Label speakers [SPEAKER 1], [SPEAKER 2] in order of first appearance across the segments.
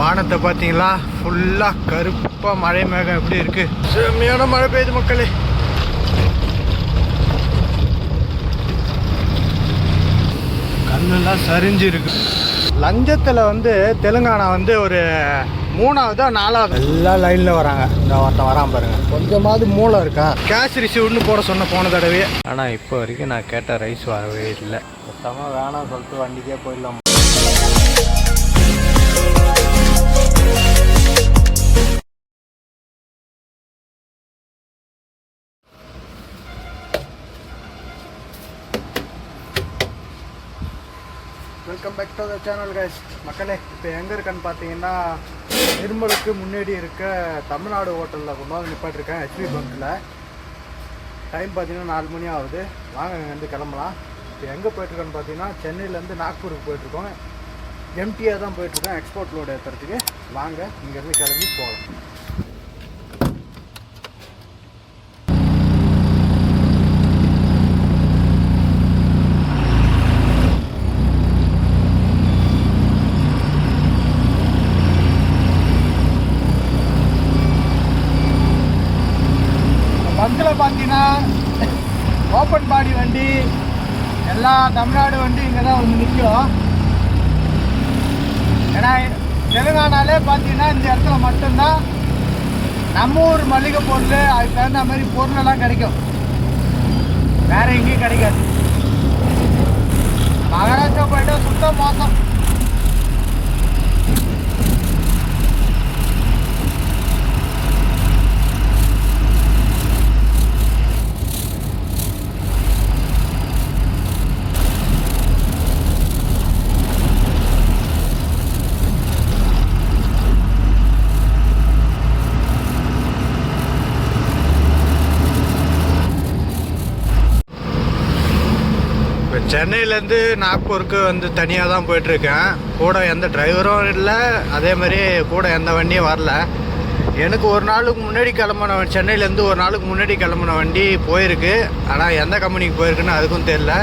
[SPEAKER 1] வானத்தை பார்த்தீங்களா? ஃபுல்லாக கருப்பாக மழை மேகம் எப்படி இருக்கு? செம்மையான மழை பெய்யுது மக்களே. கண்ணெல்லாம் சரிஞ்சு இருக்கு. லஞ்சத்தில் வந்து தெலுங்கானா வந்து ஒரு மூணாவதா நாலாவது. எல்லாம் லைனில் வராங்க. இந்த ஒருத்தன் வரான் பாருங்க. கொஞ்சமாவது மூளை இருக்கா? கேஷ் ரிசீவ்னு போட சொன்ன போன தடவை ஆனால் இப்போ வரைக்கும் நான் கேட்ட ரைஸ் வரவே இல்லை. மொத்தமாக வேணாம் சொல்லிட்டு வண்டிக்கே போயிடலாம்? Welcome back to the channel guys மக்களே இப்போ எங்கே இருக்கேன்னு பார்த்தீங்கன்னா நிர்மலுக்கு முன்னாடி இருக்க தமிழ்நாடு ஹோட்டலில் கொண்டு வந்து நிப்பாட்டிருக்கேன் ஹெச்பி பங்கில் டைம் பார்த்தீங்கன்னா நாலு மணி ஆகுது. வாங்க இங்கேருந்து கிளம்பலாம். இப்போ எங்கே போயிட்டுருக்கோன்னு பார்த்தீங்கன்னா சென்னையிலேருந்து நாக்பூருக்கு போயிட்டுருக்கோம் எம்டியாக தான் போயிட்டுருக்கோம். எக்ஸ்போர்ட் லோடு ஏற்றுறதுக்கு வாங்க இங்கேருந்து கிளம்பி போகலாம் பஸ்ஸில் பார்த்தீங்கன்னா ஓப்பன் பாடி வண்டி எல்லா தமிழ்நாடு வண்டி இங்கே தான் வந்து நிற்கும் ஏன்னா தெலுங்கானாலே பார்த்தீங்கன்னா இந்த இடத்துல மட்டும்தான் நம்ம ஊர் மளிகை பொருள் அதுக்கு தகுந்த மாதிரி பொருளெல்லாம் கிடைக்கும். வேற எங்கேயும் கிடைக்காது. மகாராஷ்டிரா போயிட்டு சுத்தம் மோசம். சென்னையிலேருந்து நாக்பூருக்கு வந்து தனியாக தான் போயிட்டுருக்கேன். கூட எந்த டிரைவரும் இல்லை. அதே மாதிரி கூட எந்த வண்டியும் வரல. எனக்கு ஒரு நாளுக்கு முன்னாடி கிளம்புன சென்னையிலேருந்து ஒரு நாளுக்கு முன்னாடி கிளம்புன வண்டி போயிருக்கு. ஆனால் எந்த கம்பெனிக்கு போயிருக்குன்னு அதுக்கும் தெரில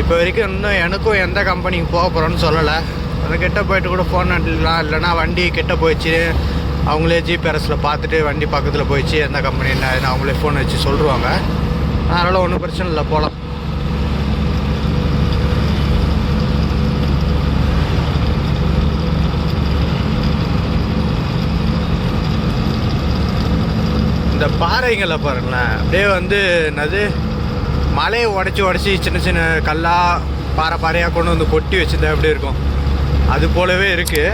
[SPEAKER 1] இப்போ வரைக்கும் இன்னும் எனக்கும் எந்த கம்பெனிக்கு போக போகிறோன்னு சொல்லலை. அது கிட்ட போயிட்டு கூட ஃபோன் அடிக்கலாம் இல்லைனா வண்டி கிட்ட போயிடுச்சு. அவங்களே ஜிபிஆர்எஸில் பார்த்துட்டு வண்டி பக்கத்தில் போயிடுச்சு. எந்த கம்பெனி என்ன அவங்களே ஃபோன் வச்சு சொல்லுவாங்க. அதனால் ஒன்றும் பிரச்சனை இல்லை. போகலாம். இந்த பாறைங்களை பாருங்களேன். அப்படியே வந்து என்னது? மலையை உடச்சி உடச்சி சின்ன சின்ன கல்லா பாறை பாறையாக கொண்டு வந்து கொட்டி வச்சுருந்தா எப்படி இருக்கும்? அது போலவே இருக்குது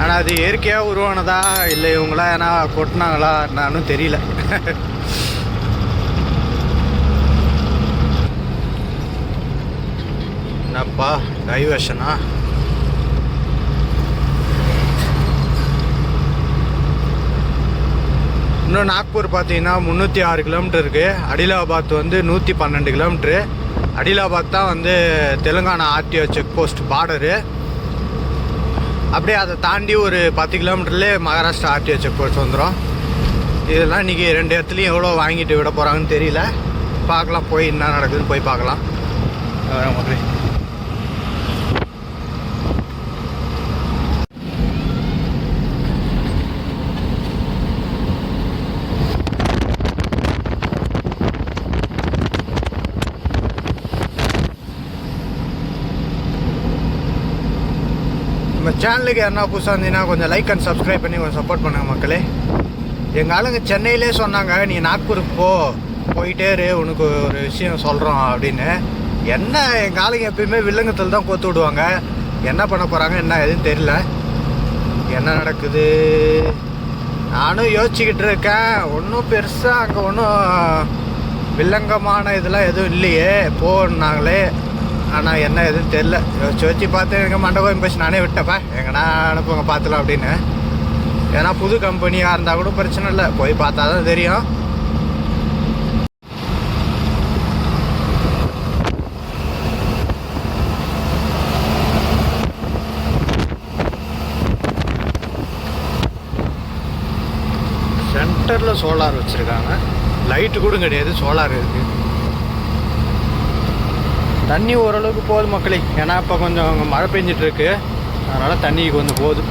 [SPEAKER 1] ஆனால் அது இயற்கையாக உருவானதா இல்லை இவங்களா? ஏன்னா கொட்டினாங்களா நானும் தெரியல. என்னப்பா டைவர்ஷனா இன்னும் நாக்பூர் பார்த்தீங்கன்னா முந்நூற்றி ஆறு கிலோமீட்டர் இருக்குது அடிலாபாத் வந்து நூற்றி பன்னெண்டு கிலோமீட்ரு அடிலாபாத் தான் வந்து Telangana RTO check post border. அப்படியே அதை தாண்டி ஒரு பத்து கிலோமீட்டர்லேயே மகாராஷ்டிரா ஆர்டிஓ செக் போஸ்ட் வந்துடும் இதெல்லாம் இன்றைக்கி ரெண்டு இடத்துலையும் எவ்வளோ வாங்கிட்டு விட போகிறாங்கன்னு தெரியல. பார்க்கலாம் போய் என்ன நடக்குதுன்னு போய் பார்க்கலாம். சேனலுக்கு யாருன்னா புதுசாக இருந்தீங்கன்னா கொஞ்சம் லைக் அண்ட் சப்ஸ்கிரைப் பண்ணி கொஞ்சம் சப்போர்ட் பண்ணுங்கள் மக்களே. எங்கள் ஆளுங்க சென்னையிலே சொன்னாங்க நீ நாக்பூருக்கு போ போயிட்டே இரு உனக்கு ஒரு விஷயம் சொல்கிறோம் அப்படின்னு. என்ன எங்கள் ஆளுங்க எப்பயுமே வில்லங்கத்தில் தான் கோத்து விடுவாங்க. என்ன பண்ண போகிறாங்க என்ன எதுவும் தெரியல. என்ன நடக்குது? நானும் யோசிச்சுக்கிட்டு இருக்கேன். ஒன்றும் பெருசாக அங்கே ஒன்றும் வில்லங்கமான இதெல்லாம் எதுவும் இல்லையே போனாங்களே ஆனால் என்ன எதுன்னு தெரில யோசிச்சு வச்சு பார்த்து எங்கள் மண்டபம் பேசி நானே விட்டப்பா எங்கன்னா அனுப்புங்க பார்த்துலாம் அப்படின்னு. ஏன்னா புது கம்பெனியாக இருந்தால் கூட பிரச்சனை இல்லை. போய் பார்த்தா தான் தெரியும். சென்டரில் சோலார் வச்சுருக்காங்க. லைட்டு கூட கிடையாது சோலார் இருக்குது தண்ணி ஓரளவுக்கு போகுது மக்களே. ஏன்னா இப்போ கொஞ்சம் மழை பெஞ்சிட்ருக்கு அதனால் தண்ணி கொஞ்சம் போகுது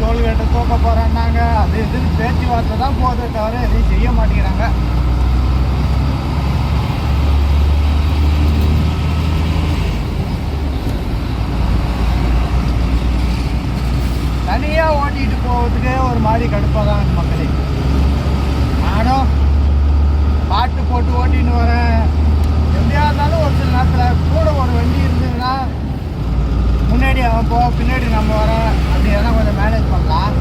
[SPEAKER 1] டோல்கேட்டை தூக்க போகிறேன்னாங்க அது இதுன்னு பேச்சுவார்த்தை தான் போதே தவிர எதையும் செய்ய மாட்டேங்கிறாங்க தனியாக ஓட்டிகிட்டு போகிறதுக்கே ஒரு மாதிரி கடுப்பாக தான் இருக்கு மக்களே நானும் பாட்டு போட்டு ஓட்டின்னு வரேன் எப்படியா இருந்தாலும் ஒரு சில நேரத்தில் கூட ஒரு வண்டி இருந்ததுன்னா முன்னாடி அவன் போ பின்னாடி நம்ம வரோம் அப்படி எதனா கொஞ்சம் மேனேஜ் பண்ணலாம்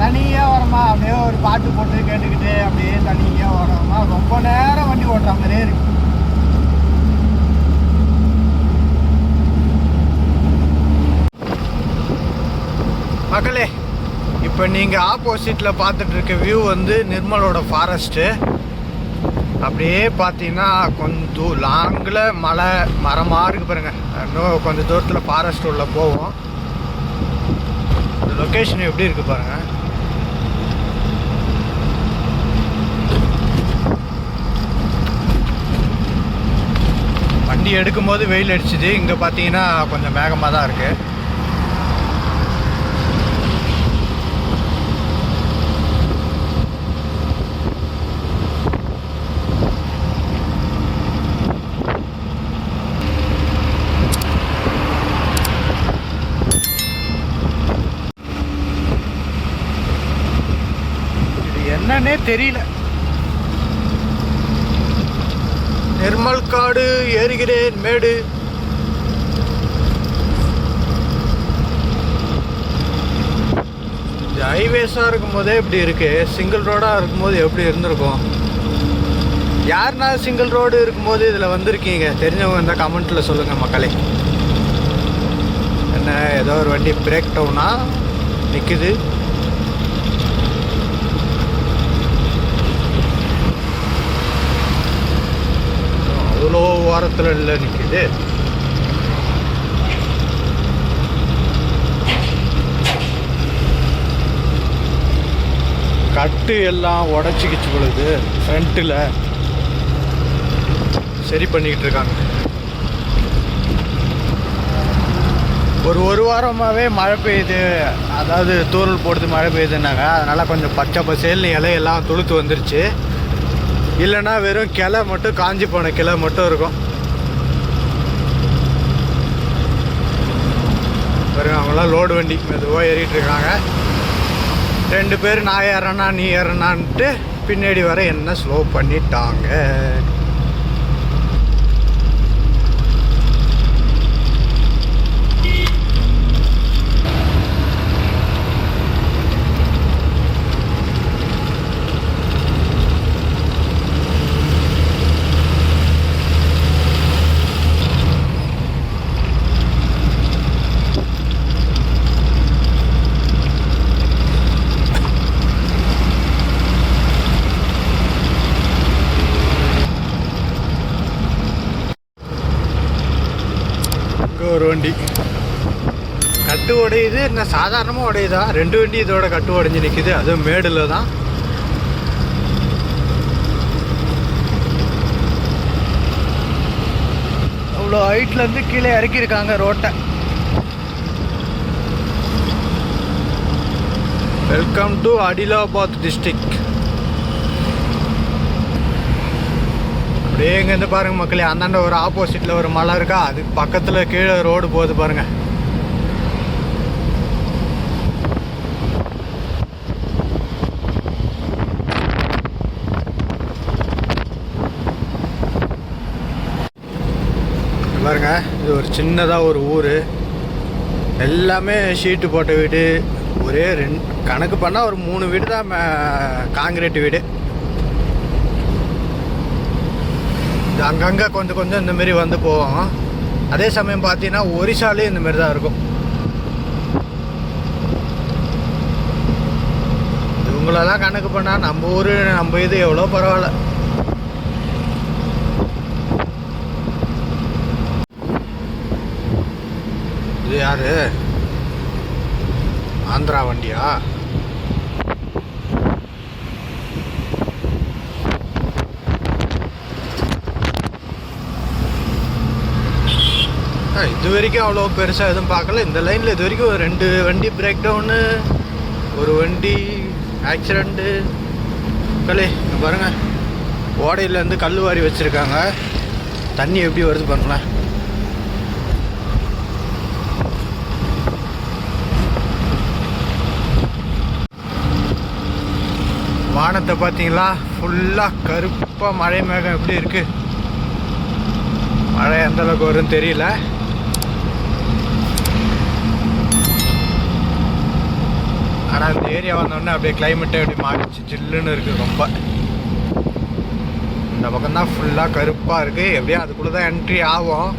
[SPEAKER 1] தனியாக வரமா அப்படியே ஒரு பாட்டு போட்டு கேட்டுக்கிட்டு அப்படியே தனியாக வரோமா ரொம்ப நேரம் வண்டி ஓட்டுற மாதிரியே இருக்கு மக்களே இப்போ நீங்கள் ஆப்போசிட்டில் பார்த்துட்டு இருக்க வியூ வந்து நிர்மலோட ஃபாரஸ்ட்டு அப்படியே பார்த்தீங்கன்னா கொஞ்சம் லாங்கில் மலை மரமாக இருக்குது பாருங்கள் இன்னும் கொஞ்சம் தூரத்தில் ஃபாரஸ்ட் உள்ள போவோம். இந்த லொக்கேஷன் எப்படி இருக்குது பாருங்கள் வண்டி எடுக்கும்போது வெயில் அடிச்சுது. இங்கே பார்த்தீங்கன்னா கொஞ்சம் மேகமாக தான் இருக்குது இது என்னன்னே தெரியல. நிர்மல் காடு ஏறுகிறேன் மேடு. இது ஹைவேஸாக இருக்கும்போதே இப்படி இருக்கு. சிங்கிள் ரோடாக இருக்கும்போது எப்படி இருந்திருக்கும்? யாருனா சிங்கிள் ரோடு இருக்கும்போது இதில் வந்திருக்கீங்க? தெரிஞ்சவங்க இருந்தால் கமெண்ட்டில் சொல்லுங்கள் மக்களே. என்ன ஏதோ ஒரு வண்டி பிரேக் டவுனா நிற்குது அவ்வளோ வாரத்தில் இல்லை நிற்கிது கட்டு எல்லாம் உடச்சிக்கிச்சு பொழுது ஃப்ரண்ட்டில் சரி பண்ணிக்கிட்டு இருக்காங்க. ஒரு ஒரு வாரமாகவே மழை பெய்யுது. அதாவது தூரல் போடுறது மழை பெய்யுதுன்னாங்க. அதனால் கொஞ்சம் பச்சை பசேல்னு இலையெல்லாம் துளுத்து வந்துருச்சு. இல்லைன்னா வெறும் கிளை மட்டும் காஞ்சி போன கிளை மட்டும் இருக்கும். வெறும் அவங்களாம் லோடு வண்டி. மெதுவாக ஏறிட்டு இருக்காங்க ரெண்டு பேர் நான் ஏறனா நீ ஏறனான்ட்டு பின்னாடி வர என்ன ஸ்லோ பண்ணிட்டாங்க இங்க ஒரு வண்டி. கட்டு உடையுது என்ன சாதாரணமாக உடையுதா? ரெண்டு வண்டி இதோட கட்டு உடைஞ்சு நிற்கிது அதுவும் மேடில் தான். அவ்வளோ ஹைட்லேருந்து கீழே இறக்கியிருக்காங்க ரோட்டை வெல்கம் டு அடிலாபாத் டிஸ்ட்ரிக்ட் அப்படியே இங்கேருந்து பாருங்கள் மக்களே. அந்தாண்ட ஒரு ஆப்போசிட்டில் ஒரு மலை இருக்கா? அதுக்கு பக்கத்தில் கீழே ரோடு போகுது பாருங்கள் பாருங்க. இது ஒரு சின்னதாக ஒரு ஊர். எல்லாமே ஷீட்டு போட்ட வீடு. ஒரே ரெண்டு கணக்கு பண்ணால் ஒரு மூணு வீடு தான் காங்கிரீட் வீடு இது அங்கங்கே கொஞ்சம் கொஞ்சம் இந்தமாரி வந்து போவோம் அதே சமயம் பார்த்தீங்கன்னா ஒரிசாலே இந்தமாரி தான் இருக்கும். இவங்களெல்லாம் கணக்கு பண்ணால் நம்ம ஊர் நம்ம இது எவ்வளோ பரவாயில்ல. இது யாரு? ஆந்திரா வண்டியா ஆ, இது வரைக்கும் அவ்வளோ பெருசாக எதுவும் பார்க்கல இந்த லைனில் இது வரைக்கும் ஒரு ரெண்டு வண்டி பிரேக் டவுனு ஒரு வண்டி ஆக்சிடெண்ட்டு கலே பாருங்கள் ஓடையிலேருந்து கல் வாரி வச்சுருக்காங்க தண்ணி எப்படி வருது பாருங்களேன் வானத்தை பார்த்தீங்களா ஃபுல்லாக கருப்பாக மழை மேகம் எப்படி இருக்குது மழை எந்தளவுக்கு வரும்னு தெரியல ஆனால் இந்த ஏரியா வந்தோடனே அப்படியே கிளைமேட்டே அப்படி மாறிச்சு ஜில்லுன்னு இருக்குது ரொம்ப. இந்த பக்கம் தான் ஃபுல்லாக கருப்பாக இருக்குது எப்படியும் அதுக்குள்ளே தான் என்ட்ரி ஆகும்.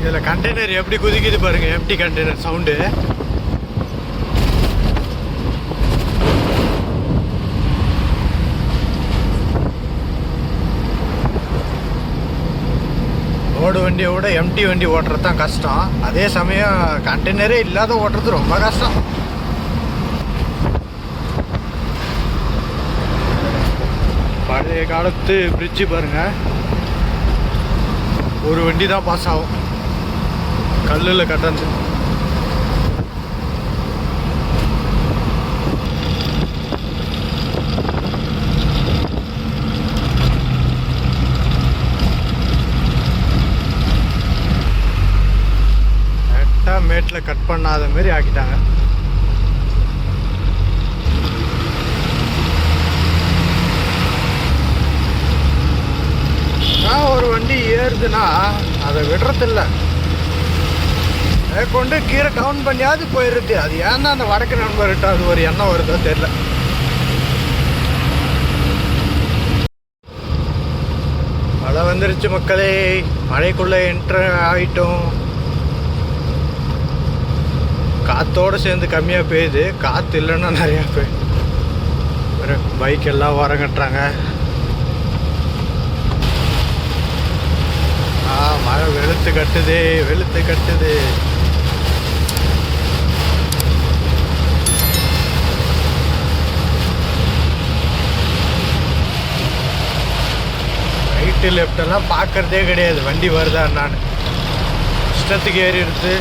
[SPEAKER 1] இதில் கண்டெய்னர் எப்படி குதிக்குது பாருங்கள் எம்டி கண்டெய்னர் சவுண்டு ரோடு வண்டியை விட எம்டி வண்டி ஓட்டுறது தான் கஷ்டம். அதே சமயம் கண்டெய்னரே இல்லாத ஓட்டுறது ரொம்ப கஷ்டம். பழைய காலத்து பிரிட்ஜு பாருங்கள் ஒரு வண்டி தான் பாஸ் ஆகும். கல்லில் கட்டந்து கரெக்டாக மேட்டில் கட் பண்ணாத மாரி ஆக்கிட்டாங்க. ஒரு வண்டி ஏறுதுன்னா அதை விடுறதில்ல. அதை கொண்டு கீரை டவுன் பண்ணியாவது போயிடுது அது ஏன்னா அந்த வடக்கு நண்பர்கிட்ட அது ஒரு எண்ணம் வருதோ தெரியல. மழை வந்துருச்சு மக்களே. மழைக்குள்ளே என்ட்ரு ஆகிட்டோம் காற்றோடு சேர்ந்து கம்மியாக பெய்யுது. காற்று இல்லைன்னா நிறையா பெய்யுது பைக் எல்லாம் வரங்கட்டுறாங்க ஆ மழை வெளுத்து கட்டுது வெளுத்து கட்டுது. ரைட்டு லெஃப்டெல்லாம் பார்க்கறதே கிடையாது. வண்டி வருதா நான். இஷ்டத்துக்கு ஏறி எடுத்து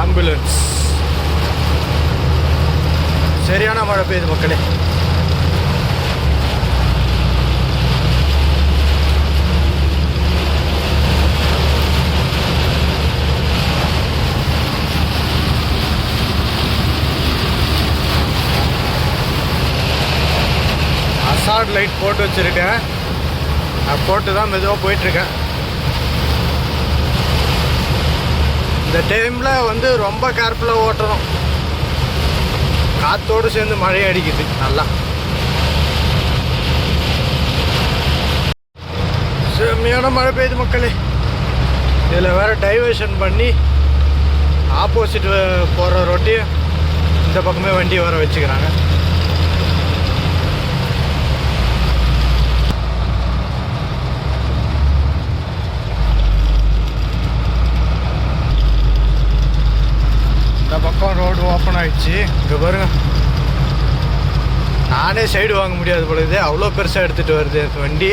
[SPEAKER 1] ஆம்புலன்ஸ் சரியான மழை பெய்யுது மக்களே அசாட் லைட் போட்டு வச்சுருக்கேன். நான் போட்டு தான் மெதுவாக போயிட்டுருக்கேன். இந்த டைமில் வந்து ரொம்ப கேர்ஃபுல்லாக ஓட்டணும். காத்தோடு சேர்ந்து மழை அடிக்குது. நல்லா. செம்மையான மழை பெய்யுது மக்களே. இதில் வேறு டைவர்ஷன் பண்ணி ஆப்போசிட் போகிற ரொட்டியும் இந்த பக்கமே வண்டி வர வச்சுக்கிறாங்க. இந்த பக்கம் ரோடு ஓப்பன் ஆயிடுச்சு. இங்கே பாருங்க. நானே சைடு வாங்க முடியாது பொழுது அவ்வளோ பெருசாக எடுத்துகிட்டு வருது வண்டி.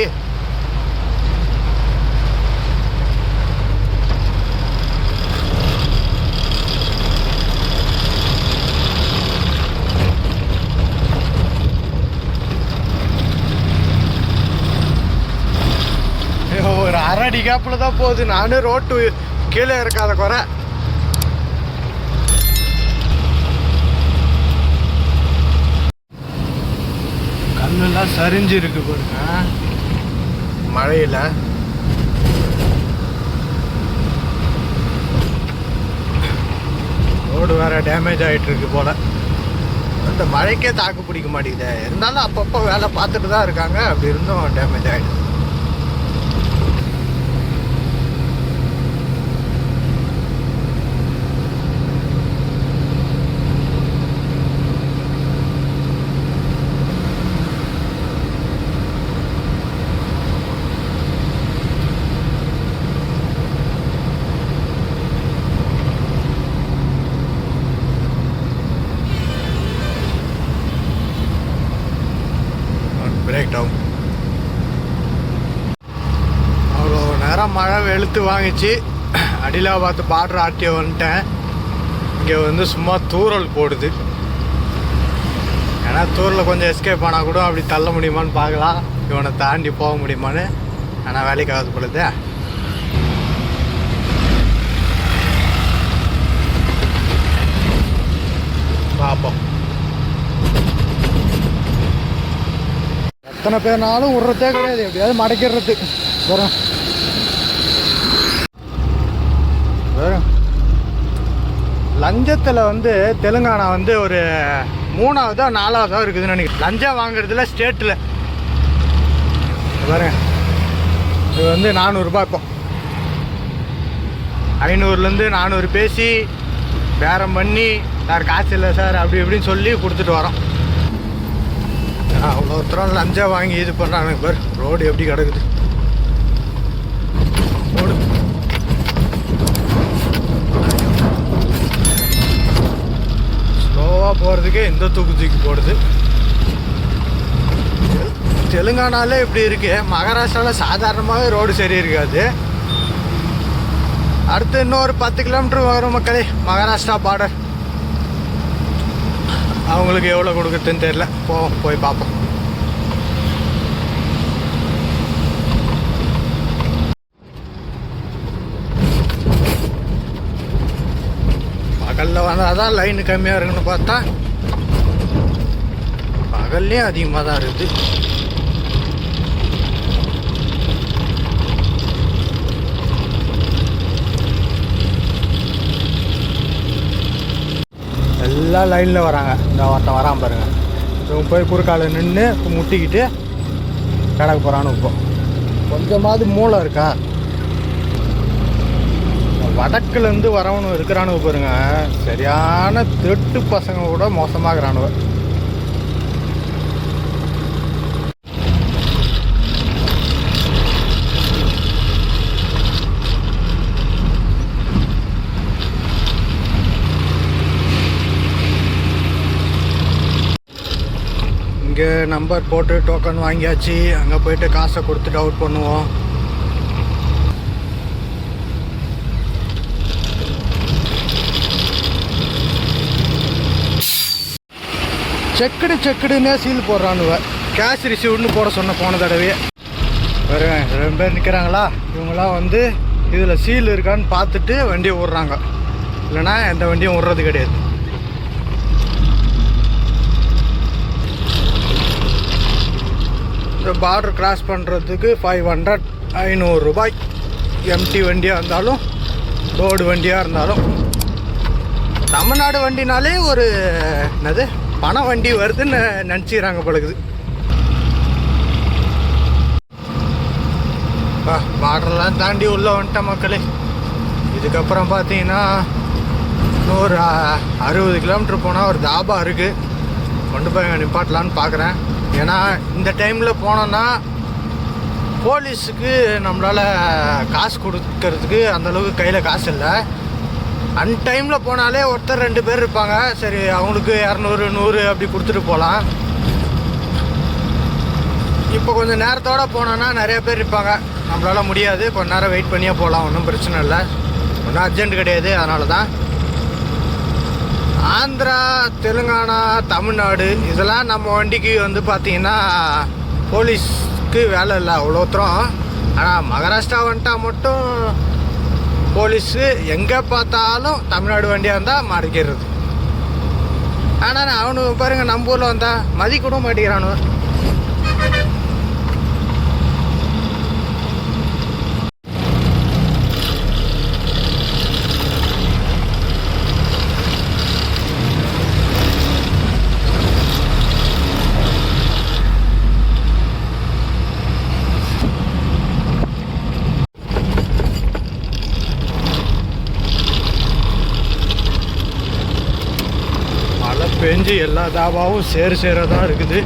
[SPEAKER 1] ஒரு அரை அடி கேப்பில் தான் போகுது. நானும் ரோட்டு கீழே இருக்காத குறை. நல்லா சரிஞ்சு இருக்கு பாருங்க மழையில்? ரோடு வேற டேமேஜ் ஆகிட்டு இருக்கு போல. அந்த மழைக்கே தாக்கு பிடிக்க மாட்டேங்குதே. இருந்தாலும் அப்பப்போ வேலை பார்த்துட்டு தான் இருக்காங்க. அப்படி இருந்தும் டேமேஜ் ஆகிடுது மழை வாங்கிச்சு. அடிலாபாத் பார்டர் ஆர்டிஓ வந்துட்டேன். இங்கே வந்து சும்மா தூறல் போடுது. ஏன்னா தூரில் கொஞ்சம் எஸ்கேப் ஆனால் கூட அப்படி தள்ள முடியுமான்னு பார்க்கலாம். இவனை தாண்டி போக முடியுமான்னு. ஆனால் வேலைக்கு ஆகுது பொழுது பார்ப்போம் எத்தனை பேர்னாலும் விட்றதே கிடையாது. எப்படியாவது மடக்கிடுறது. வரும் வரும் லஞ்சத்தில் வந்து தெலுங்கானா வந்து ஒரு மூணாவதோ நாலாவதோ இருக்குதுன்னு நினைக்கிறேன். லஞ்சம் வாங்குறதுல ஸ்டேட்டில் பாருங்க. இது வந்து நானூறுரூபா இப்போ. ஐநூறுலேருந்து நானூறு பேசி பேரம் பண்ணி சார் காசு இல்லை சார் அப்படி இப்படின்னு சொல்லி கொடுத்துட்டு வரோம். அவ்வளோ தூரம் லஞ்சம் வாங்கி இது பண்ணுறாங்க பார். ரோடு எப்படி கிடக்குது ரோடு கோவா போகிறதுக்கே இந்த தூக்கு தூக்கி போடுது தெலுங்கானாலே இப்படி இருக்கு. மகாராஷ்டிராவில் சாதாரணமாகவே ரோடு சரி இருக்காது. அடுத்து இன்னொரு பத்து கிலோமீட்டர் வரும் மக்களே மகாராஷ்டிரா பார்டர் அவங்களுக்கு எவ்வளோ கொடுக்குறதுன்னு தெரியல. போவோம் போய் பார்ப்போம். வந்தால் தான் லைன் கம்மியாக இருக்குன்னு பார்த்தா பகல்லையும் அதிகமாக தான் இருக்குது. எல்லாம் லைனில் வராங்க. இந்த ஒருத்தன் வரான் பாருங்கள் இவன் போய் குறுக்கால நின்று முட்டிக்கிட்டு கடைக்கு போகிறான்னு இப்போ கொஞ்சமாவது மூளை இருக்கா? வடக்குலேருந்து வரவனு இருக்கிறானுங்க பாருங்க. சரியான தெட்டு பசங்க கூட மோசமாகறானுவ இங்கே நம்பர் போட்டு டோக்கன் வாங்கியாச்சு. அங்கே போயிட்டு காசை கொடுத்துட்டு அவுட் பண்ணுவோம். செக்குடு செக்குடுன்னே சீல் போடுறானுவ. கேஷ் ரிசீவ்னு போட சொன்ன போன தடவையே. வருவேன் ரெண்டு பேர் நிற்கிறாங்களா இவங்களாம் வந்து இதில் சீல் இருக்கான்னு பார்த்துட்டு வண்டியை விட்றாங்க இல்லைன்னா எந்த வண்டியும் விட்றது கிடையாது. இந்த பார்டர் கிராஸ் பண்ணுறதுக்கு ஃபைவ் ஹண்ட்ரட் ஐநூறுரூபாய் எம்டி வண்டியாக இருந்தாலும் ரோடு வண்டியாக இருந்தாலும். தமிழ்நாடு வண்டினாலே ஒரு என்னது? பண வண்டி வருதுன்னு நினச்சிக்கிறாங்க பழகுது பார்டர்லாம் தாண்டி உள்ளே வந்துட்டேன் மக்களே. இதுக்கப்புறம் பார்த்தீங்கன்னா இன்னொரு அறுபது கிலோமீட்டர் போனால் ஒரு தாபா இருக்குது கொண்டு போய் நிப்பாட்டலான்னு பார்க்குறேன் ஏன்னா இந்த டைமில் போனோன்னா போலீஸுக்கு நம்மளால் காசு கொடுக்கறதுக்கு அந்தளவுக்கு கையில் காசு இல்லை. அன் டைமில் போனாலே ஒருத்தர் ரெண்டு பேர் இருப்பாங்க. சரி அவங்களுக்கு இரநூறு நூறு அப்படி கொடுத்துட்டு போகலாம். இப்போ கொஞ்சம் நேரத்தோட போனோன்னா நிறைய பேர் இருப்பாங்க. நம்மளால் முடியாது. கொஞ்ச நேரம் வெயிட் பண்ணியே போகலாம். ஒன்றும் பிரச்சனை இல்லை. ஒன்றும் அர்ஜென்ட் கிடையாது. அதனால தான் ஆந்திரா தெலுங்கானா தமிழ்நாடு இதெல்லாம் நம்ம வண்டிக்கு வந்து பார்த்திங்கன்னா போலீஸ்க்கு வேலை இல்லை. அவ்வளோ தூரம். ஆனால் மகாராஷ்டிரா வந்துட்டா மட்டும் போலீஸு எங்கே பார்த்தாலும் தமிழ்நாடு வண்டியாக இருந்தால் மாறிக்கிறது ஆனால் அவனு பாருங்கள் நம்ம ஊரில் வந்தால் மதி கூட மாட்டேங்கிறானு மழை எல்லா தாபாவும் சேர் சேர தான் இருக்குது.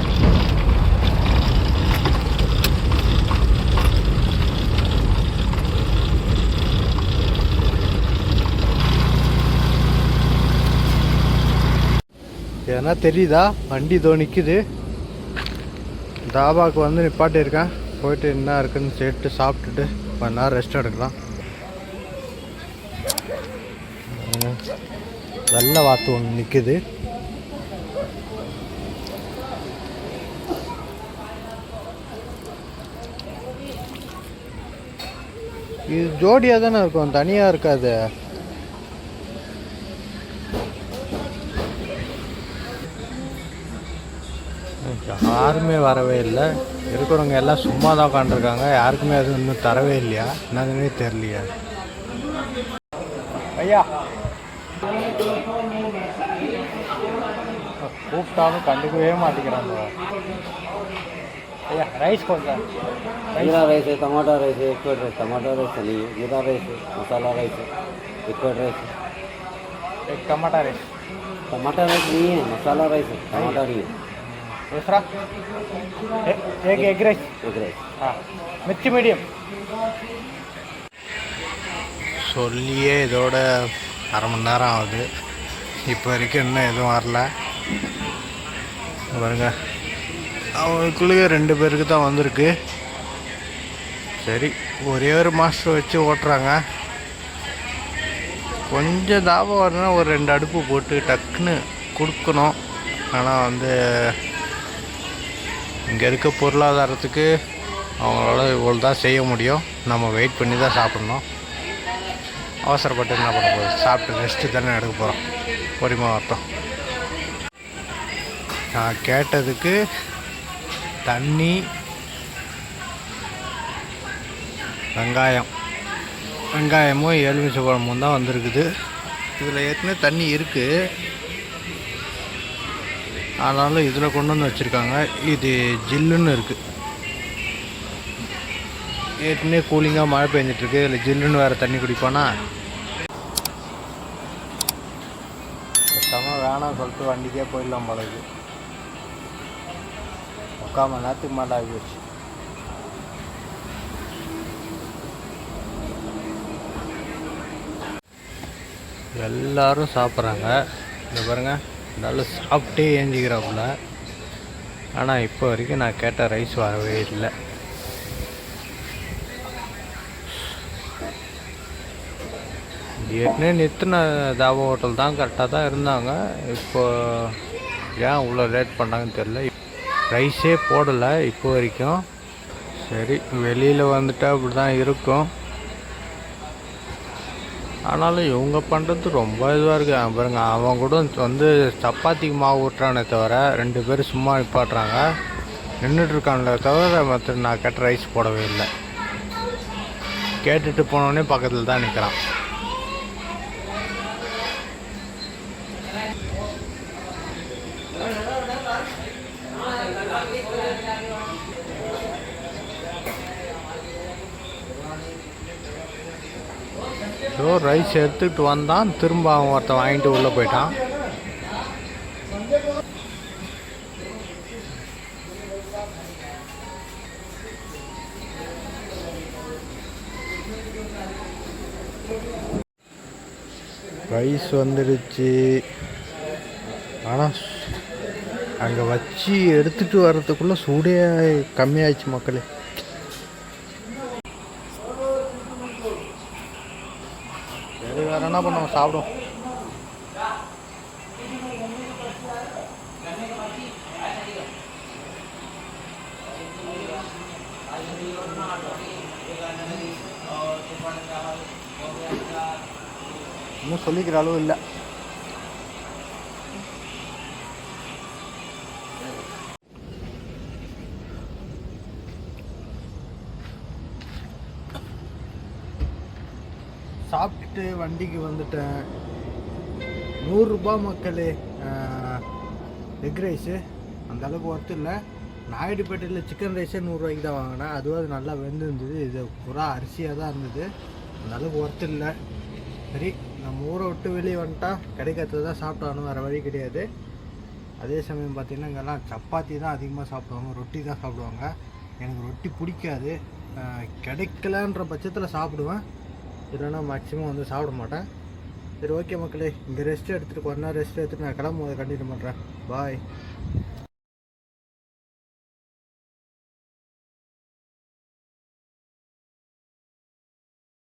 [SPEAKER 1] ஏன்னா தெரியுதா? வண்டி இதோ நிற்குது தாபாவுக்கு வந்து நிப்பாட்டியிருக்கேன். போயிட்டு என்ன இருக்குன்னு சேர்த்து சாப்பிட்டுட்டு கொஞ்ச நேரம் ரெஸ்ட் எடுக்கலாம். வெள்ளை வாத்து ஒன்று நிற்குது இது ஜோடியாக தானே இருக்கும் தனியாக இருக்காது. யாருமே வரவே இல்லை. இருக்கிறவங்க எல்லாம் சும்மா தான் உட்காந்துருக்காங்க யாருக்குமே அது இன்னும் தரவே இல்லையா? என்னதுன்னே தெரியலையா. ஐயா. கூப்பிட்டாலும் கண்டுக்கவே மாட்டேங்கிறாங்க. ರೈಸ್ ಕೊಡ್ತಾರೆ jeera
[SPEAKER 2] rice tomato rice liquid rice tomato rice ನೀವು jeera rice masala rice liquid rice tomato
[SPEAKER 1] rice टमाटर राइस
[SPEAKER 2] नहीं है मसाला राइस है टमाटर ही है
[SPEAKER 1] दूसरा ए, एक एग राइस
[SPEAKER 2] एग राइस
[SPEAKER 1] हाँ மிர்ச்சி மீடியம் சொல்லியே இதோட அரை மணி நேரம் ஆகுது இப்போ வரைக்கும் இன்னும் எதுவும் வரல பாருங்கள் அவங்களுக்குள்ளேயே ரெண்டு பேருக்கு தான் வந்திருக்கு. சரி. ஒரே ஒரு மாஸ்டர் வச்சு ஓட்டுறாங்க. கொஞ்சம் தாபம் வரணும்னா ஒரு ரெண்டு அடுப்பு போட்டு டக்குன்னு கொடுக்கணும். ஆனால் வந்து இங்கே இருக்க பொருளாதாரத்துக்கு அவங்களால இவ்வளோ தான் செய்ய முடியும். நம்ம வெயிட் பண்ணி தான் சாப்பிட்ணும். அவசரப்பட்டு என்ன பண்ண போகுது சாப்பிட்டு ரெஸ்ட்டு தானே எடுக்க போகிறோம் பொறுமை வரட்டும். நான் கேட்டதுக்கு தண்ணி வெங்காயம். வெங்காயமும் எலுமிச்சை குழம்பும் தான் வந்திருக்குது. இதில் ஏற்கனவே தண்ணி இருக்குது ஆனாலும் இதில் கொண்டு வந்து வச்சுருக்காங்க. இது ஜில்லுன்னு இருக்குது ஏற்கனவே கூலிங்காக மழை பெஞ்சிட்ருக்கு. இதில் ஜில்லுன்னு வேறு தண்ணி குடிப்பானா பேசாமல் வேணாம் சொல்லிட்டு வண்டிக்கே போயிடலாம் பழகு இது முக்கால் மணி நேரத்துக்கு மேலே எல்லாரும் சாப்பிட்றாங்க. இந்த பாருங்கள் நல்லா சாப்பிட்டே ஏஞ்சிக்கிறாப்புல. ஆனால் இப்போ வரைக்கும் நான் கேட்ட ரைஸ் வரவே இல்லை. ஏற்கனவே நிறுத்தின தாபா ஹோட்டல் தான் கரெக்டாக தான் இருந்தாங்க. இப்போ ஏன் இவ்வளோ லேட் பண்ணாங்கன்னு தெரில ரைஸே போடலை இப்போ வரைக்கும். சரி வெளியில் வந்துட்டால் அப்படி தான் இருக்கும். ஆனாலும் இவங்க பண்ணுறது ரொம்ப இதுவாக இருக்குது பாருங்க அவன் கூட வந்து சப்பாத்திக்கு மாவு ஊட்டுறானே தவிர ரெண்டு பேரும் சும்மா நிப்பாட்டுறாங்க. நின்றுட்டு இருக்கான்ல தவிர மற்ற நான் கேட்ட ரைஸ் போடவே இல்லை. கேட்டுட்டு போனோடனே பக்கத்தில் தான் நிற்கிறான் ஸோ ரைஸ் எடுத்துக்கிட்டு வந்தான். திரும்ப அவன் ஒருத்தன் வாங்கிட்டு உள்ளே போயிட்டான். ரைஸ் வந்துடுச்சு. ஆனால் அங்கே வச்சு எடுத்துகிட்டு வர்றதுக்குள்ளே சூடே கம்மியாயிடுச்சு மக்களே சரி வேற என்ன பண்ணுவோம்? சாப்பிடும் இன்னும் சொல்லிக்கிற அளவு இல்லை. சாப்பிட்டுட்டு வண்டிக்கு வந்துட்டேன். நூறுரூபா மக்களே எக் ரைஸு அந்தளவுக்கு ஒர்த்து இல்லை. நாயுடுபேட்டையில் சிக்கன் ரைஸே நூறுரூவாய்க்கு தான் வாங்கினேன். அதுவும் அது நல்லா வெந்திருந்தது. இது புறா அரிசியாக தான் இருந்தது. அந்தளவுக்கு ஒர்த்து இல்லை. சரி நம்ம ஊரை விட்டு வெளியே வந்துட்டா கிடைக்கிறது தான் சாப்பிட்டாலும் வேறு வழி கிடையாது. அதே சமயம் பார்த்திங்கன்னா இங்கெல்லாம் சப்பாத்தி தான் அதிகமாக சாப்பிடுவாங்க. ரொட்டி தான் சாப்பிடுவாங்க. எனக்கு ரொட்டி பிடிக்காது. கிடைக்கலன்ற பட்சத்தில் சாப்பிடுவேன். இல்லைன்னா மேக்ஸிமம் வந்து சாப்பிட மாட்டேன். சரி ஓகே மக்களே இங்கே ரெஸ்ட் எடுத்துகிட்டு கொஞ்ச நேரம் ரெஸ்ட் எடுத்துகிட்டு நான் கிளம்பும் போது கண்டினியூ பண்ணுறேன் பாய்